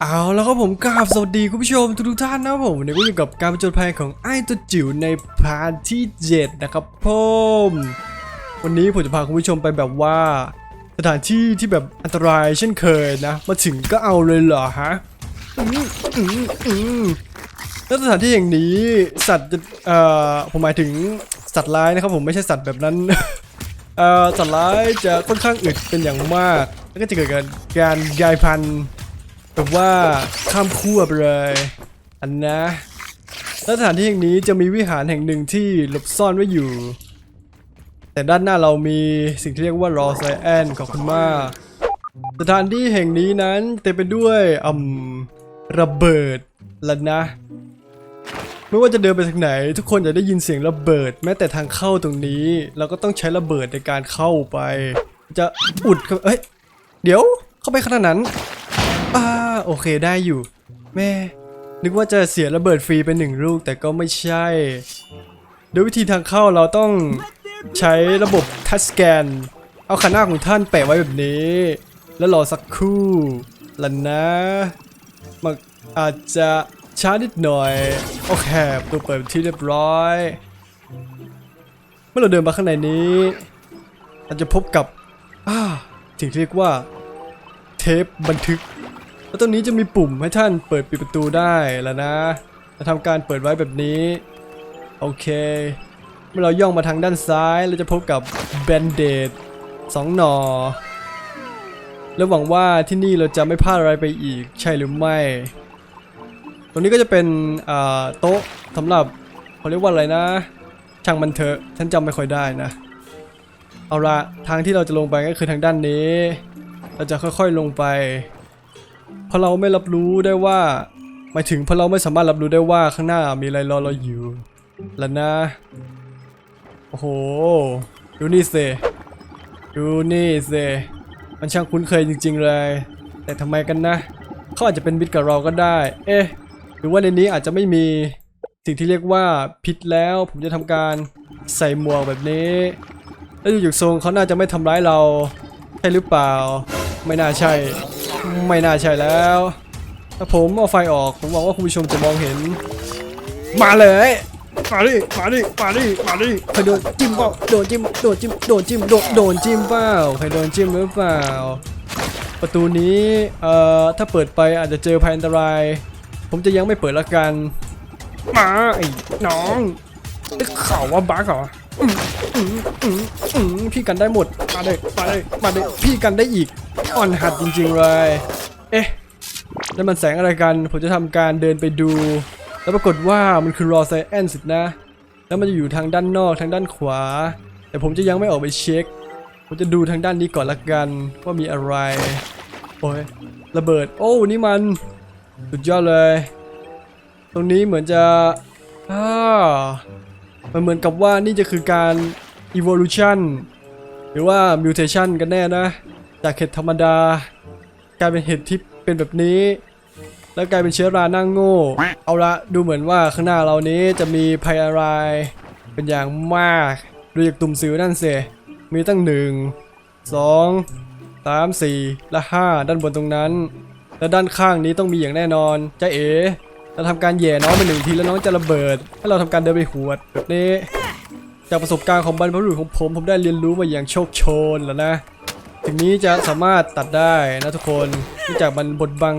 เอาแล้วครับผมกราบสวัสดีคุณผู้ชมทุกท่านนะครับผมวันนี้ก็อยู่กับการประจนภัยของไอ้ตัวจิ๋วในพาร์ทที่7นะครับผมวันนี้ผมจะพาคุณผู้ชมไปแบบว่าสถานที่ที่แบบอันตรายเช่นเคยนะ มาถึงก็เอาเลยเหรอฮะแล้วสถานที่อย่างนี้สัตว์จะเอ่อผมหมายถึงสัตว์ร้ายนะครับผมไม่ใช่สัตว์แบบนั้นเอ่อสัตว์ร้ายจะค่อนข้างอึดเป็นอย่างมาก แล้วก็จะเกิดการการกลายพันธุ์ แบบว่าข้ามขั้วไปเลย อันนะสถานที่แห่งนี้จะมีวิหารแห่งหนึ่งที่หลบซ่อนไว้อยู่ แต่ด้านหน้าเรามีสิ่งที่เรียกว่ารอไซแอนขอบคุณมาก สถานที่แห่งนี้นั้นเต็มไปด้วยอืมระเบิดและนะ ไม่ว่าจะเดินไปทางไหน ทุกคนจะได้ยินเสียงระเบิด แม้แต่ทางเข้าตรงนี้ เราก็ต้องใช้ระเบิดในการเข้าไป จะอุดเข้าเอ้ยเดี๋ยวเข้าไปขนาดนั้น อ่าโอเคได้อยู่ แม่ นึกว่าจะเสียระเบิดฟรีเป็นหนึ่งลูกแต่ก็ไม่ใช่โดยวิธีทางเข้าเราต้องใช้ระบบทัชสแกน เอาขาหน้าของท่านแปะไว้แบบนี้ แล้วรอสักครู่ล้วนะมันอาจจะช้านิดหน่อย โอเคประตัวเปิดที่เรียบร้อย เมื่อเราเดินมาข้างในนี้เราจะพบกับอ่าสิ่งที่เรียกว่า เทปบันทึก แล้วตรงนี้จะมีปุ่มให้ท่านเปิดปิดประตูได้แล้วนะเราทำการเปิดไว้แบบนี้ โอเค เมื่อเราย่องมาทางด้านซ้าย เราจะพบกับแบนเดดสองหนอแล้วหวังว่าที่นี่เราจะไม่พลาดอะไรไปอีกใช่หรือไม่ ตรงนี้ก็จะเป็นโต๊ะสำหรับเขาเรียกว่าอะไรนะ ช่างมันเถอะฉันจำไม่ค่อยได้นะ เอาละทางที่เราจะลงไปก็คือทางด้านนี้ เราจะค่อยๆลงไป เพราะเราไม่รับรู้ได้ว่าหมายถึงเพราะเราไม่สามารถรับรู้ได้ว่าข้างหน้ามีอะไรรอเราอยู่แล้วนะ โอ้โห ดูนี่สิดูนี่สิมันช่างคุ้นเคยจริง ๆเลย แต่ทำไมกันนะเขาอาจจะเป็นมิตรกับเราก็ได้ เอ๊ะ หรือว่าในนี้อาจจะไม่มีสิ่งที่เรียกว่าพิษแล้ว ผมจะทำการใส่หมวกแบบนี้ แล้วอยู่ๆทรงเขาน่าจะไม่ทำร้ายเรา ใช่หรือเปล่า ไม่น่าใช่ ไม่น่าใช่แล้ว ถ้าผมเอาไฟออก ผมหวังว่าคุณผู้ชมจะมองเห็น มาเลย มาดิ มาดิ มาดิ มาดิใครโดนจิ้มเปล่าโดนจิ้ม โดนจิ้ม โดนจิ้ม โดนโดนจิ้มเปล่าใครโดนจิ้มหรือเปล่า ประตูนี้ เอ่อ ถ้าเปิดไปอาจจะเจอภัยอันตราย ผมจะยังไม่เปิดละกัน มาไอ้น้องได้ข่าวว่าบั๊กเหรอ อืมอืมอืมพี่กันได้หมด มาเลยมาเลยมาเลยพี่กันได้อีก อ่อนหัดจริง ๆ เลย เอ๊ะแล้วมันแสงอะไรกัน ผมจะทำการเดินไปดู แล้วปรากฏว่ามันคือรอไซแอนสินะ แล้วมันจะอยู่ทางด้านนอกทางด้านขวา แต่ผมจะยังไม่ออกไปเช็ค ผมจะดูทางด้านนี้ก่อนละกันว่ามีอะไร โอ้ยระเบิด โอ้ นี่มัน สุดยอดเลย ตรงนี้เหมือนจะอ่ามันเหมือนกับว่านี่จะคือการ evolution หรือว่า mutation กันแน่นะ จากเห็ดธรรมดา กลายเป็นเห็ดที่เป็นแบบนี้ แล้วกลายเป็นเชื้อราหน้างโง่ เอาละดูเหมือนว่าข้างหน้าเรานี้จะมีภัยอะไรเป็นอย่างมากดูจากตุ่มสิวนั่นเสมีตั้งหนึ่งสองสามสี่และห้าด้านบนตรงนั้น และด้านข้างนี้ต้องมีอย่างแน่นอนจ้าเอ๋เราทำการแย่น้องไปหนึ่งทีแล้วน้องจะระเบิดให้เราทำการเดินไปหวดแบบนี้ จากประสบการณ์ของบรรพบุรุษของผมผมได้เรียนรู้มาอย่างโชคโชนแล้วนะ ถึงนี้จะสามารถตัดได้นะทุกคนเนื่องจากมันบดบัง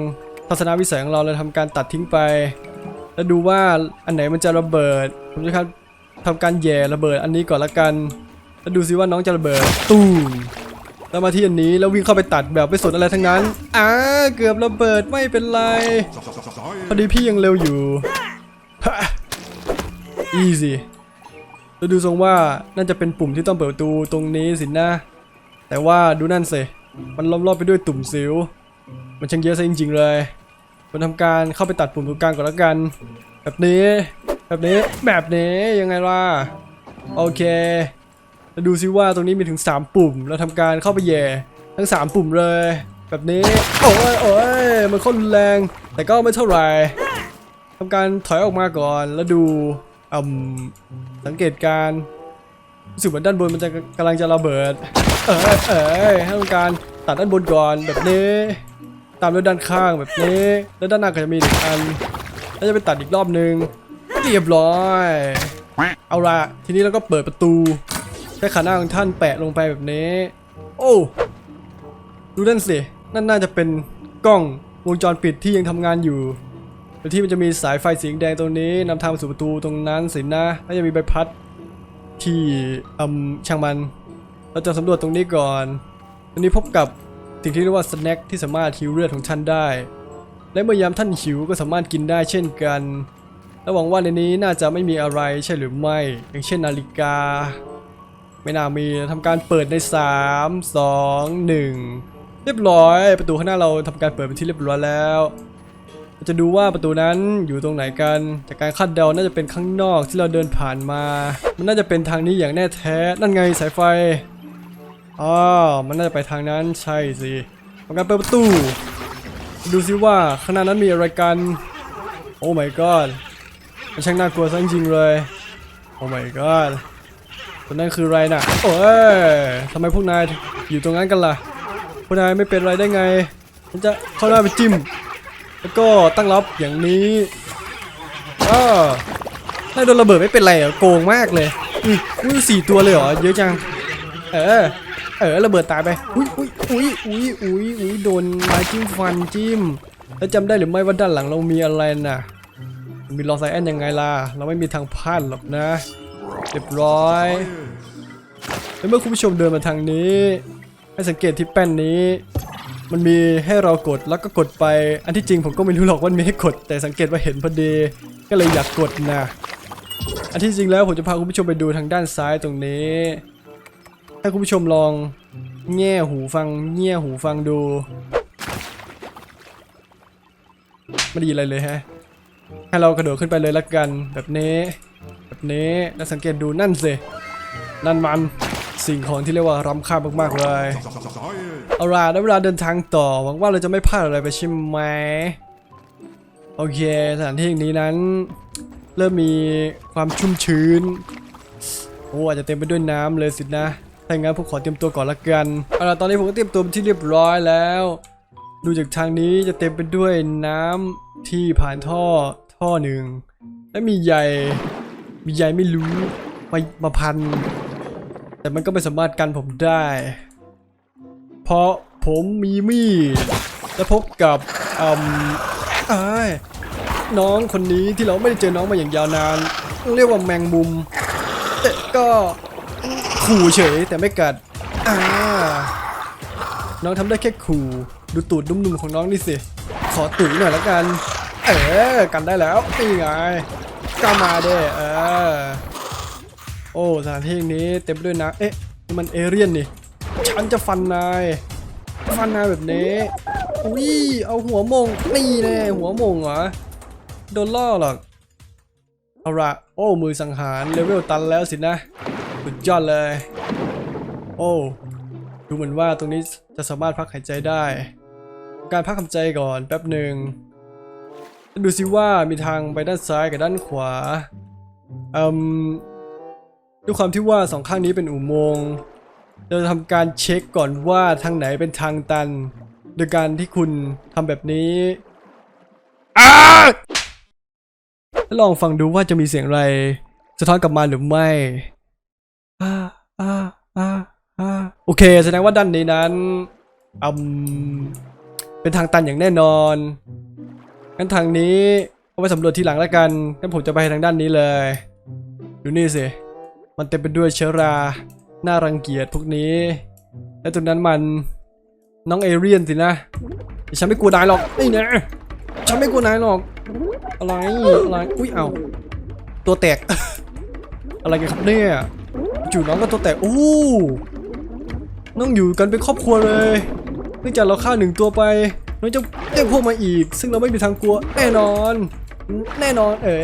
ทัศนวิสัยของเราเราทำการตัดทิ้งไป แล้วดูว่าอันไหนมันจะระเบิด ผมจะครับทำการแย่ระเบิดอันนี้ก่อนละกัน แล้วดูซิว่าน้องจะระเบิดตูมแล้วมาที่อันนี้แล้ววิ่งเข้าไปตัดแบบไม่สนอะไรทั้งนั้นอ่าเกือบระเบิดไม่เป็นไรพอดีพี่ยังเร็วอยู่ฮะ easy แล้วดูทรงว่าน่าจะเป็นปุ่มที่ต้องเปิดประตูตรงนี้สินะ แต่ว่าดูนั่นสิ มันล้อมรอบไปด้วยตุ่มสิว มันช่างเยอะซะจริงๆเลยผมทำการเข้าไปตัดปุ่มตรงกลางก่อนแล้วกัน แบบนี้ แบบนี้ แบบนี้ยังไงล่ะ โอเค แล้วดูซิว่าตรงนี้มีถึง 3 ปุ่ม แล้วทำการเข้าไปแย่ทั้ง 3 ปุ่มเลย แบบนี้ โอ้ยโอ้ยมันค่อนรุนแรง แต่ก็ไม่เท่าไหร่ทำการถอยออกมาก่อนแล้วดู อืมสังเกตการณ์รู้สึกเหมือนด้านบนมันจะกำลังจะระเบิด เออเออให้ทำการตัดด้านบนก่อนแบบนี้ ตามด้วยด้านข้างแบบนี้ แล้วด้านหน้าก็จะมีอีกอัน แล้วจะไปตัดอีกรอบนึงเรียบร้อย เอาละทีนี้เราก็เปิดประตูใช้ขาหน้าของท่านแปะลงไปแบบนี้ โอ้ดูนั่นสิ นั่นน่าจะเป็นกล้องวงจรปิดที่ยังทำงานอยู่ แล้วที่มันจะมีสายไฟสีแดงตรงนี้นำทางไปสู่ประตูตรงนั้นสินะแล้วยังมีใบพัดที่อืมช่างมัน เราจะสำรวจตรงนี้ก่อนตรงนี้พบกับสิ่งที่เรียกว่าสแน็คที่สามารถฮิวเลือดของท่านได้ และเมื่อยามท่านหิวก็สามารถกินได้เช่นกันและหวังว่าในนี้น่าจะไม่มีอะไรใช่หรือไม่ อย่างเช่นนาฬิกา ไม่น่ามีทำการเปิดใน 3 2 1 เรียบร้อย ประตูข้างหน้าเราทำการเปิดเป็นที่เรียบร้อยแล้ว จะดูว่าประตูนั้นอยู่ตรงไหนกัน จากการคาดเดาน่าจะเป็นข้างนอกที่เราเดินผ่านมา มันน่าจะเป็นทางนี้อย่างแน่แท้ นั่นไงสายไฟอ๋อมันน่าจะไปทางนั้นใช่สิทำการเปิดประตู ดูซิว่าข้างหน้านั้นมีอะไรกัน โอ้ my god มันช่างน่ากลัวซะจริงเลย โอ้ my god ตัวนั้นคืออะไรน่ะ โอ้ยทำไมพวกนายอยู่ตรงนั้นกันล่ะ พวกนายไม่เป็นไรได้ไงมันจะเข้าหน้าไปจิ้ม แล้วก็ตั้งรับอย่างนี้อ้านาโดนระเบิดไม่เป็นไรเหรอโกงมากเลยอุ้ยอุ้ยสี่ตัวเลยเหรอเยอะจัง เออ เออระเบิดตายไปอุ้ยอุ้ยอุ้ยอุ้ยอุ้ยอุ้ยโดนไม้จิ้มฟันจิ้ม แล้วจำได้หรือไม่ว่าด้านหลังเรามีอะไรน่ะ มีลอไซแอนยังไงล่ะ เราไม่มีทางพลาดหรอกนะเรียบร้อยแล้วเมื่อคุณผู้ชมเดินมาทางนี้ ให้สังเกตที่แป้นนี้ มันมีให้เรากดแล้วก็กดไป อันที่จริงผมก็ไม่รู้หรอกว่ามันมีให้กด แต่สังเกตว่าเห็นพอดี ก็เลยอยากกดนะอันที่จริงแล้วผมจะพาคุณผู้ชมไปดูทางด้านซ้ายตรงนี้ให้คุณผู้ชมลองแง่หูฟังแง่หูฟังดูไม่ด้ยินอะไรเลยฮะให้เรากระโดดขึ้นไปเลยละกันแบบนี้ แบบนี้แล้วสังเกตดูนั่นสินั่นมันสิ่งของที่เรียกว่าล้ำค่ามากๆเลย เอาล่ะได้เวลาเดินทางต่อหวังว่าเราจะไม่พลาดอะไรไปใช่ไหมโอเคสถานที่แห่งนี้นั้น เริ่มมีความชุ่มชื้นโอ้อาจจะเต็มไปด้วยน้ำเลยสินะถ้าอย่างนั้นผมขอเตรียมตัวก่อนละกันเอาล่ะตอนนี้ผมก็เตรียมตัวที่เรียบร้อยแล้ว ดูจากทางนี้จะเต็มไปด้วยน้ำที่ผ่านท่อท่อหนึ่งและมีใยมีใยไม่รู้มามาพัน แต่มันก็ไม่สามารถกันผมได้ เพราะผมมีมีดและพบกับอืมอ้ายน้องคนนี้ที่เราไม่ได้เจอน้องมาอย่างยาวนาน เรียกว่าแมงมุม แต่ก็ขู่เฉยแต่ไม่กัดอ่าน้องทำได้แค่ขู่ดูตูดนุ่มๆของน้องนี่สิ ขอตุ๋ยหน่อยละกัน เออกันได้แล้วนี่ไงก็มาเด้เออโอ้สถานที่นี้เต็มด้วยนะเอ๊ะ มันเอเรียนนี่ ฉันจะฟันนาย ฟันนายแบบนี้ อุ้ย เอาหัวมงนี่แน่หัวมงเหรอ โดนล่อหรอกเอาละโอ้ มือสังหารเลเวลตันแล้วสินะ สุดยอดเลย โอ้ดูเหมือนว่าตรงนี้จะสามารถพักหายใจได้ การพักหายใจก่อนแป๊บหนึ่งดูสิว่ามีทางไปด้านซ้ายกับด้านขวาอืมด้วยความที่ว่าสองข้างนี้เป็นอุโมงค์ เราจะทำการเช็คก่อนว่าทางไหนเป็นทางตัน โดยการที่คุณทำแบบนี้อ้าแล้วลองฟังดูว่าจะมีเสียงอะไร สะท้อนกลับมาหรือไม่อ้าอ้าอ้าอ้าโอเค แสดงว่าด้านนี้นั้นอืมเป็นทางตันอย่างแน่นอนงั้นทางนี้เอาไปสำรวจทีหลังแล้วกันงั้นผมจะไปทางด้านนี้เลย ดูนี่สิ มันเต็มไปด้วยเชื้อรา น่ารังเกียจพวกนี้ และตรงนั้นมันน้องเอเรียนสินะฉันไม่กลัวนายหรอกนี่นะฉันไม่กลัวนายหรอก อะไรอะไรอุ้ยเอาตัวแตก อะไรกันครับเนี่ยจู่น้องก็ตัวแตกโอ้น้องอยู่กันเป็นครอบครัวเลยเนื่องจากเราฆ่าหนึ่งตัวไปน้องจะเรียกพวกมาอีก ซึ่งเราไม่มีทางกลัวแน่นอน แน่นอน เอ้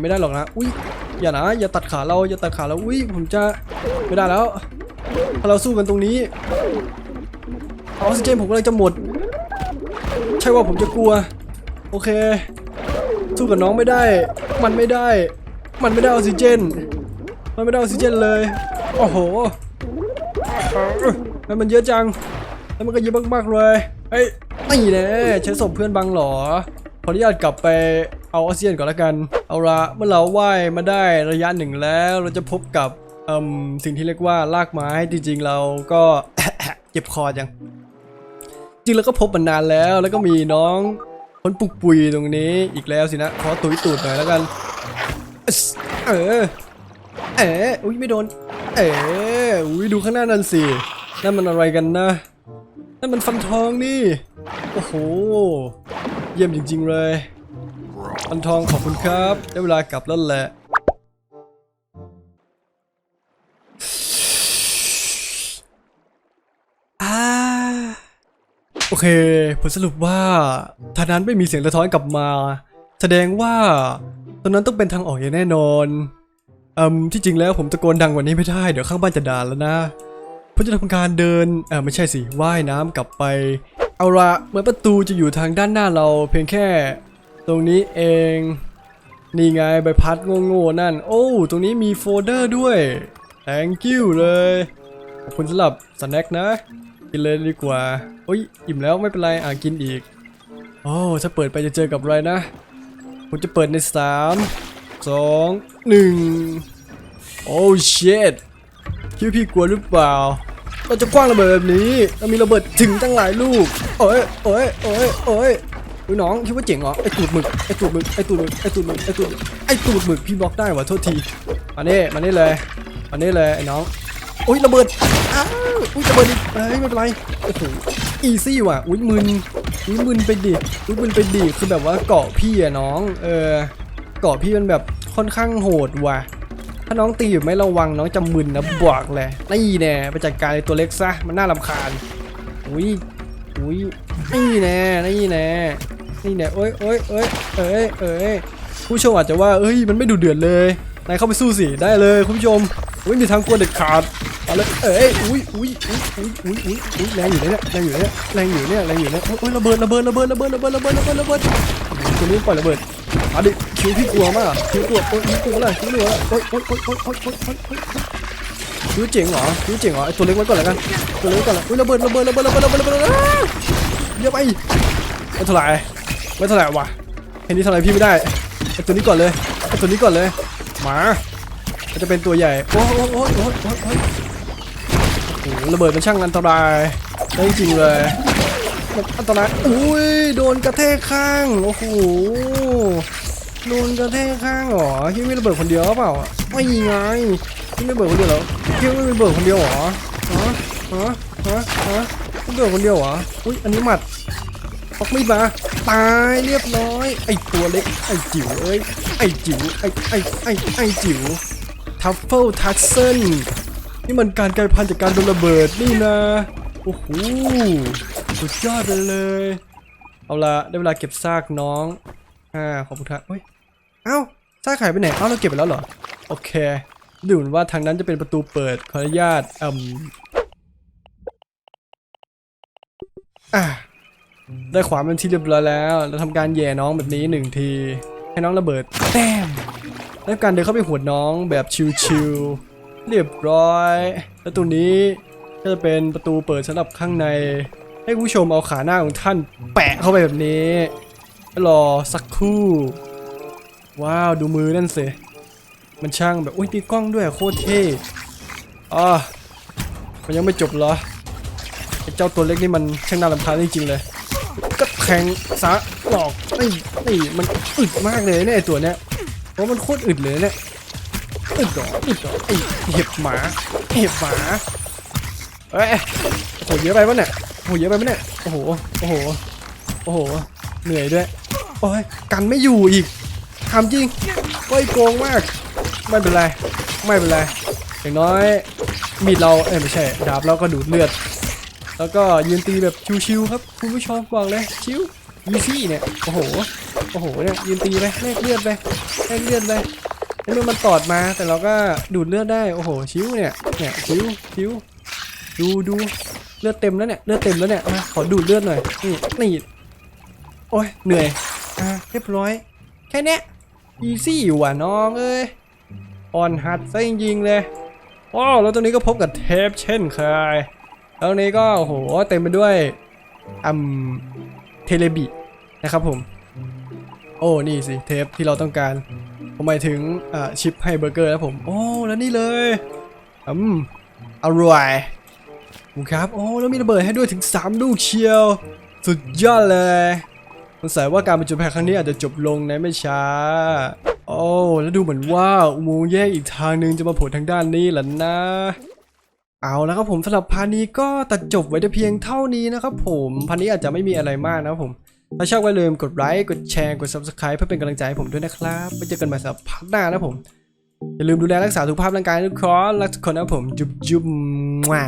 ไม่ได้หรอกนะอุ้ยอย่านะอย่าตัดขาเราอย่าตัดขาเราอุ้ยผมจะ ไม่ได้แล้ว ถ้าเราสู้กันตรงนี้ออกซิเจนผมก็เลยจะหมด ใช่ว่าผมจะกลัว โอเค สู้กับน้องไม่ได้ มันไม่ได้ มันไม่ได้ออกซิเจน มันไม่ได้ออกซิเจนเลย โอ้โหแล้วมันเยอะจัง แล้วมันก็เยอะมากๆเลยเฮ้ยนี่แน่ใช้ศพเพื่อนบังหรอ ขออนุญาตกลับไปเอาออกซิเจนก่อนละกัน เอาละเมื่อเราว่ายมาได้ระยะหนึ่งแล้ว เราจะพบกับ สิ่งที่เรียกว่ารากไม้จริงๆเราก็เจ็บคอจัง จริงแล้วก็พบมานานแล้วแล้วก็มีน้องคนปุกปุยตรงนี้อีกแล้วสินะ ขอตุยตูดหน่อยแล้วกัน เออ เอออุ้ยไม่โดน เอออุ้ยดูข้างหน้านั่นสิ นั่นมันอะไรกันนะ นั่นมันฟันทองนี่ โอ้โห เยี่ยมจริงๆเลย ฟันทองขอบคุณครับ ได้เวลากลับแล้วแหละ อเค ผลสรุปว่าทางนั้นไม่มีเสียงสะท้อนกลับมา แสดงว่าตรงนั้นต้องเป็นทางออกอย่างแน่นอนอืมที่จริงแล้วผมตะโกนดังกว่านี้ไม่ได้ เดี๋ยวข้างบ้านจะด่าแล้วนะผมจะทำการเดินเออไม่ใช่สิว่ายน้ำกลับไป เอาละเหมือนประตูจะอยู่ทางด้านหน้าเราเพียงแค่ ตรงนี้เอง นี่ไงใบพัดโง่ๆนั่น โอ้ตรงนี้มีโฟลเดอร์ด้วย thank you เลยขอบคุณสำหรับสแน็คนะ กินเลยดีกว่าโอ้ยอิ่มแล้วไม่เป็นไรอะกินอีกโอ้ถ้าเปิดไปจะเจอกับอะไรนะผมจะเปิดใน3 2 1โอ้เชดคิดว่าพี่กลัวหรือเปล่า เราจะกว้างระเบิดแบบนี้เรามีระเบิดถึงตั้งหลายลูกโอ้ยโอ้ยโอ้ยโอ้ยอุ้ยน้องคิดว่าเจ๋งเหรอไอตูดหมึกไอตูดหมึกไอตูดหมึกไอตูดหมึกไอตูดหมึกไอตูดหมึกพี่บล็อกได้วะโทษทีมาเน่มาเน่เลยมาเน่เลยไอ้น้อง อุ้ยระเบิดอ้าวอุ้ยระเบิดอีกเอ้ยไม่เป็นไรโอ้โหอีซี่ว่ะอุ้ยมึนอุ้ยมึนไปดิอุ้ยมึนไปดิคือแบบว่าเกาะพี่อะน้อง เออเกาะพี่มันแบบค่อนข้างโหดว่ะ ถ้าน้องตีอยู่ไม่ระวังน้องจะมึนนะบอกเลยนี่แน่ไปจัดการไอ้ตัวเล็กซะมันน่ารำคาญอุ้ยอุ้ยนี่แน่นี่แน่นี่แน่เอ้ยเอ้ยเอ้ยเอ้ยเอ้ยผู้ชมอาจจะว่าเอ้ยมันไม่ดูเดือดเลยนายเข้าไปสู้สิได้เลยคุณผู้ชมไม่มีทางกลัวเด็ดขาด เอาเลยเอ้ยอุ้ยอุ้ยอุ้ยอุ้ยอุ้ยอุ้ยอุ้ยแรงอยู่เนี่ยแรงอยู่เนี่ยแรงอยู่เนี่ยแรงอยู่เนี่ยโอ้ยระเบิดระเบิดระเบิดระเบิดระเบิดระเบิดระเบิดระเบิดตัวนี้ปล่อยระเบิดเอาดิคิวพี่กลัวมากคิวกลัวโอ้ยคิวกลัวอะไรคิวกลัวอะไรโอ้ยโอ้ยโอ้ยโอ้ยโอ้ยโอ้ยโอ้ยโอ้ยคิวเจ๋งเหรอคิวเจ๋งเหรอไอตัวเล็กไว้ก่อนแล้วกันตัวเล็กก่อนละอุ้ยระเบิดระเบิดระเบิดระเบิดระเบิดระเบิดอ้าเยอะไปไม่เท่าไหร่ไม่เท่าไหร่วะแค่นี้เท่าไหร่พี่ไม่ได้ไอตัวนี้ก่อนเลยไอตัวนี้ก่อนเลยมาจะเป็นตัวใหญ่โอ้โหโอ้โหโอ้โหโอ้โห ระเบิดมันช่างอันตรายได้จริงๆเลยมันอันตรายอุ้ยโดนกระแทกข้างโอ้โหโดนกระแทกข้างเหรอที่ไม่ระเบิดคนเดียวหรือเปล่าไม่ไงที่ไม่ระเบิดคนเดียวเหรอที่ไม่ระเบิดคนเดียวเหรอฮะฮะฮะฮะไม่ระเบิดคนเดียวเหรออุ้ยอันนี้หมัดออกมีดมาตายเรียบร้อย ไอตัวเล็กไอจิ๋วเอ้ยไอจิ๋วไอไอไอไอจิ๋วทัฟเฟิลทัชเซน นี่มันการกลายพันธุ์จากการโดนระเบิดนี่นะ โอ้โห สุดยอดไปเลย เอาละได้เวลาเก็บซากน้อง อ่า ขอบคุณครับเฮ้ย เอ้า ซากหายไปไหน เอ้า เราเก็บไปแล้วเหรอ โอเค ดูเหมือนว่าทางนั้นจะเป็นประตูเปิด ขออนุญาตอืมอ่าได้ขวานเป็นที่เรียบร้อยแล้วเราทำการแย่น้องแบบนี้หนึ่งที ให้น้องระเบิดแต้มแล้วการเดินเข้าไปหวดน้องแบบชิวๆ เรียบร้อย แล้วตัวนี้ก็จะเป็นประตูเปิดสำหรับข้างใน ให้ผู้ชมเอาขาหน้าของท่านแปะเข้าไปแบบนี้แล้วรอสักครู่ ว้าวดูมือนั่นสิมันช่างแบบอุ้ยมีกล้องด้วยโคตรเท่อ่ามันยังไม่จบเหรอไอ้เจ้าตัวเล็กนี่มันช่างน่ารำคาญจริงๆเลย ก็แทงซะหลอกไอ้ไอ้มันอึดมากเลยเนี่ยตัวเนี้ยเพราะมันโคตรอึดเลยเนี่ย อึดออึดอไอ้เห็บหมาเห็บหมาเอ้ยโหเยอะไปปะเนี่ยโหเยอะไปปะเนี่ยโอ้โหโอ้โหโอ้โหเหนื่อยด้วยโอ้ยกันไม่อยู่อีกทำจริงโอ้ยโกงมาก ไม่เป็นไรไม่เป็นไรอย่างน้อยมีดเราเอ้ยไม่ใช่ดาบเราก็ดูดเลือด แล้วก็ยืนตีแบบชิวๆครับคุณผู้ชมบอกเลยชิวยีซี่เนี่ยโอ้โหโอ้โหเนี่ยยืนตีไปแลกเลือดไปแลกเลือดไป แล้วมันตอดมาแต่เราก็ดูดเลือดได้โอ้โหชิวเนี่ยเนี่ยชิวชิวดูดูเลือดเต็มแล้วเนี่ยเลือดเต็มแล้วเนี่ยมาขอดูดเลือดหน่อยนี่นี่โอ้ยเหนื่อยอะเรียบร้อย แค่เนี้ยอีซี่อยู่ว่ะน้องเอ้ยอ่อนหัดซะจริงๆเลยว้แล้วตรงนี้ก็พบกับเทปเช่นเคยแล้วนี้ก็โอ้โหเต็มไปด้วยอืมเทเลบินะครับผม โอ้นี่สิเทปที่เราต้องการ ผมหมายถึงชิปให้เบอร์เกอร์นะผม โอ้แล้วนี่เลยอืมอร่อยคุณครับ โอ้แล้วมีระเบิดให้ด้วยถึง 3 ลูกเชียว สุดยอดเลยสงสัยว่าการประจุภัยครั้งนี้อาจจะจบลงในไม่ช้า โอ้แล้วดูเหมือนว่าอุโมงค์แยกอีกทางหนึงจะมาโผล่ทางด้านนี้แหละนะเอาแล้วครับผมสำหรับพานี้ก็ตัดจบไว้แต่เพียงเท่านี้นะครับผมพานี้อาจจะไม่มีอะไรมากนะครับผม ถ้าชอบก็อย่าลืมกดไลค์กดแชร์กด subscribe เพื่อเป็นกำลังใจให้ผมด้วยนะครับไว้เจอกันใหม่สัปดาห์หน้านะผม อย่าลืมดูแลรักษาสุขภาพร่างกายทุกคนรักทุกคนนะผม จุ๊บจุ๊บมา